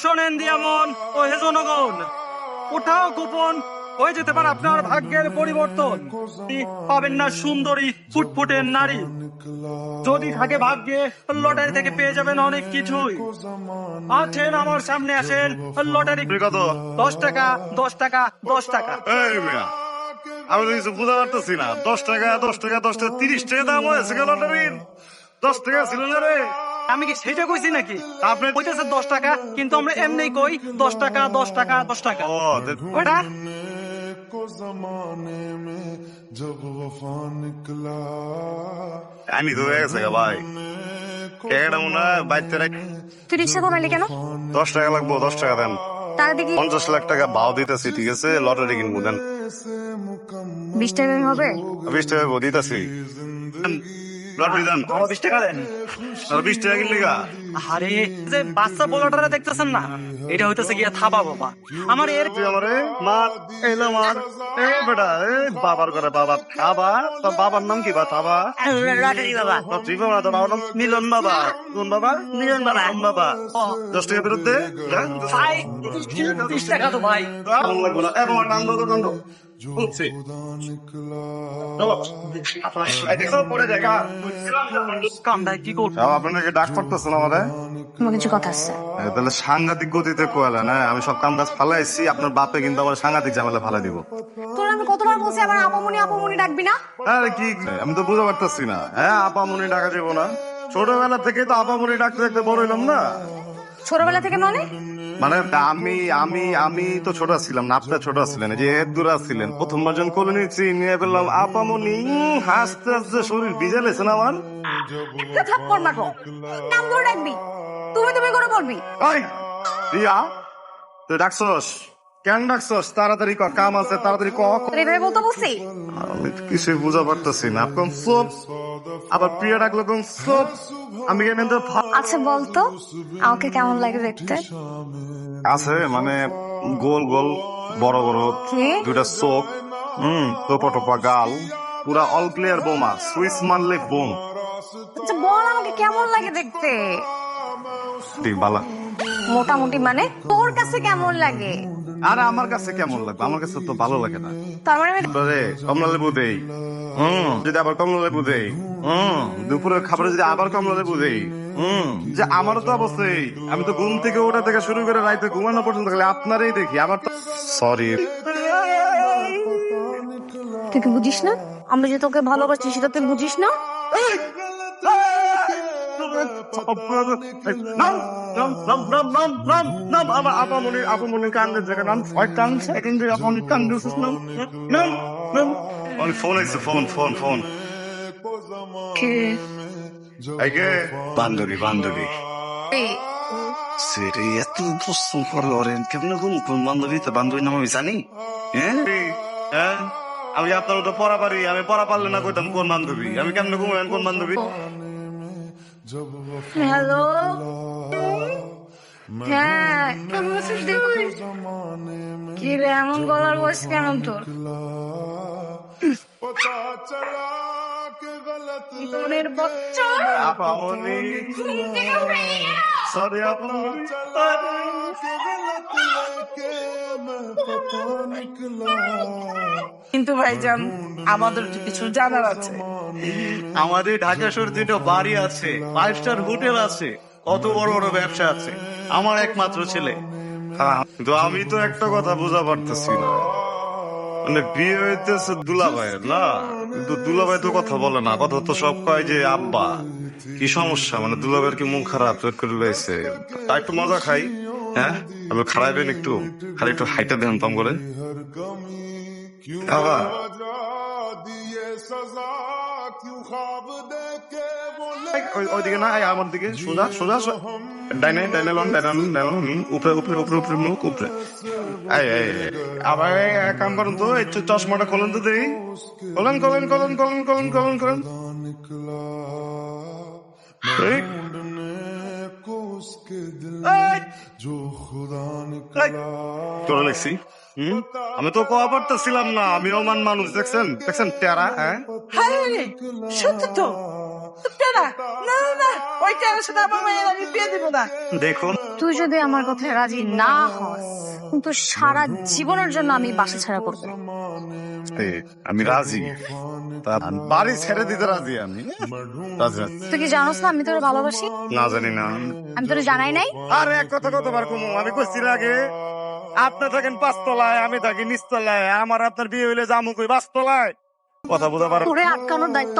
শোনেন দিয়ামন ও হে জনগণ ওঠাও গোপন হয়ে যেতে পারে আপনার ভাগ্যের পরিবর্তন। পাবেন না সুন্দরী ফুটফুটে নারী। যদি থাকে ভাগ্যে লটারি থেকে পেয়ে যাবেন অনেক কিছুই। আছেন আমার সামনে আসেন লটারি। কত? দশ টাকা দশ টাকা দশ টাকা। আমি তো কিছু বুঝতে পারতেছি না। দশ টাকা দশ টাকা দশ টাকা তিরিশ টাকা দাম হয়েছে লটারির। দশ টাকা ছিল না রে। আমি কি সেটা কইছি নাকি? আপনি কইতেছে দশ টাকা কিন্তু আমরা এমনি কই দশ টাকা দশ টাকা দশ টাকা। ওটা? আমি তো হয়ে ভাই। এটা কেন? দশ টাকা লাগবো দশ টাকা দেন। পঞ্চাশ লাখ টাকা ভাও দিতেছি ঠিক আছে? লটারি কিনবো দেন। বিশ টাকা হবে? বিশ টাকা দিতেছি। লটারি দেন আমার বিশ টাকা দেন। আর বিশ টাকা কিনলি গা? আরে যে বাচ্চা বোলাটারা দেখতেছেন না? এটা হইতেছে গিয়া থাবা বাবা। আমার এর আমারে মার এলো মার এ বেটা এ বাবার করে বাবা বাবা তোর বাবার নাম কি বা বাবা লটারি বাবা। তুই বাবা তোর বাবার নাম মিলন বাবা। কোন বাবা? মিলন বাবা। কোন বাবা। দশ টাকা বিরুদ্ধে ভাই বিশ টাকা তো ভাই। ভালো লাগবে না। এ বাবা টান তো টান আপনাকে ডাক করতেছেন আমাদের? কিছু কথা আছে? তাহলে সাংঘাতিক গতিতে কোয়ালেন হ্যাঁ আমি সব কাম কাজ ফালাইছি আপনার বাপে কিন্তু আমার সাংঘাতিক ঝামেলা ফালাই দিব। তোর আমি কতবার বলছি আবার আপামনি আপামনি ডাকবি না? আরে কি? আমি তো বুঝতে পারতেছি না। হ্যাঁ আপামনি ডাকা যাব না। ছোটবেলা থেকে তো আপামনি ডাকতে ডাকতে বড় হইলাম না। ছোটবেলা থেকে মানে? মানে আমি আমি আমি তো ছোট ছিলাম না আপনার ছোট ছিলেন যে দূরা ছিলেন। প্রথমবার যখন কোলে নিয়েছি নিয়ে ফেললাম আপামনি হাসতে হাসতে শরীর ভিজে লেছে না আমার থাপ্পড় মারবো। নাম ধরে ডাকবি। তুমি তুমি করে বলবি। রিয়া তুই ডাকছস? কেন ডাকছস? তাড়াতাড়ি ক কাম আছে তাড়াতাড়ি ক। এইভাবে বলতে বলছি। আমি তো কিছুই বুঝা পারতেছি না। আপনি সব আবার প্রিয় ডাকলো কোন সব আমি কেন তো আচ্ছা বলতো আমাকে কেমন লাগে দেখতে? আছে মানে গোল গোল বড় বড় দুটা চোখ হুম টোপা টোপা গাল পুরা অল প্লেয়ার বোমা সুইস মারলে বোম। আচ্ছা বল আমাকে কেমন লাগে দেখতে? ঠিক বালা। মোটামুটি মানে তোর কাছে কেমন লাগে? আরে আমার কাছে কেমন লাগবে? আমার কাছে তো ভালো লাগে না। তার মানে কমলা লেবু দেই। হুম যদি আবার কমলা লেবু দেই। হুম দুপুরের খাবারে যদি আবার কমলা লেবু দেই। হুম যে আমারও তো অবস্থাই। আমি তো ঘুম থেকে ওঠা থেকে শুরু করে রাইতে ঘুমানো পর্যন্ত খালি আপনারই দেখি আমার তো সরি তুই কি বুঝিস না? আমরা যে তোকে ভালোবাসি সেটা তুই বুঝিস না? নাম নাম নাম নাম নাম নাম নাম আমার আপামনি আপামনি কান্দের জায়গা নাম ছয় টান সেকেন্ডে আপনি কান নাম নাম নাম। ফোন আছে ফোন ফোন ফোন। আইকে বান্ধবী বান্ধবী। সেরে এত প্রশ্ন করে ওরেন কেমন কোন কোন বান্ধবী? তো বান্ধবীর নাম আমি জানি। হ্যাঁ? হ্যাঁ? আমি আপনার ওটা পড়া পারি আমি পড়া পারলে না কইতাম কোন বান্ধবী? আমি কেমন ঘুমাবেন কোন বান্ধবী? হ্যালো হ্যাঁ কেমন আছিস তুই? কি রে এমন গলার বয়স কেন তোর? জীবনের ভাই যান সরে কিন্তু ভাইজান আমাদের কিছু জানার আছে। আমাদের ঢাকা শহর যেটা বাড়ি আছে ফাইভ স্টার হোটেল আছে কত বড় বড় ব্যবসা আছে। আমার একমাত্র ছেলে। হ্যাঁ, আমি তো একটা কথা বোঝা পারতেছি না মানে বিয়ে হইতেছে দুলাভাইয়ের না? কিন্তু দুলাভাই তো কথা বলে না কথা তো সব কয় যে আব্বা। কি সমস্যা? মানে দুলাভাইয়ের কি মুখ খারাপ? চোট করে লাইছে। তাই একটু মজা খাই হ্যাঁ? আমি খারাইবেন একটু খালি একটু হাইটা দেন তাম করে ওইদিকে না তো একটু চশমাটা খোলেন তো দেই খোলেন খোলেন খোলেন খোলেন খোলেন খোলেন খোলেন। ঠিক তোরা লিখছি। আমি তো কোয়া পারতেছিলাম না আমি ওমান মানুষ দেখছেন? দেখছেন টেরা হ্যাঁ? হায় সত্যি তো? দেখুন। তুই যদি আমার কথায় রাজি না হস কিন্তু সারা জীবনের জন্য আমি বাসা ছাড়া করব। আমি রাজি। বাড়ি ছেড়ে দিতে রাজি আমি রাজি। তুই কি জানোস না আমি তোর ভালোবাসি? না জানি না। আমি তোর জানাই নাই? আর এক কথা কতবার কমু আমি কইছি আগে। আপনি থাকেন পাঁচতলায়, আমি থাকি নিচতলায়, আমার আপনার বিয়ে হইলে জামু কই পাঁচতলায় কথা বুঝা পারো আটকানোর দায়িত্ব।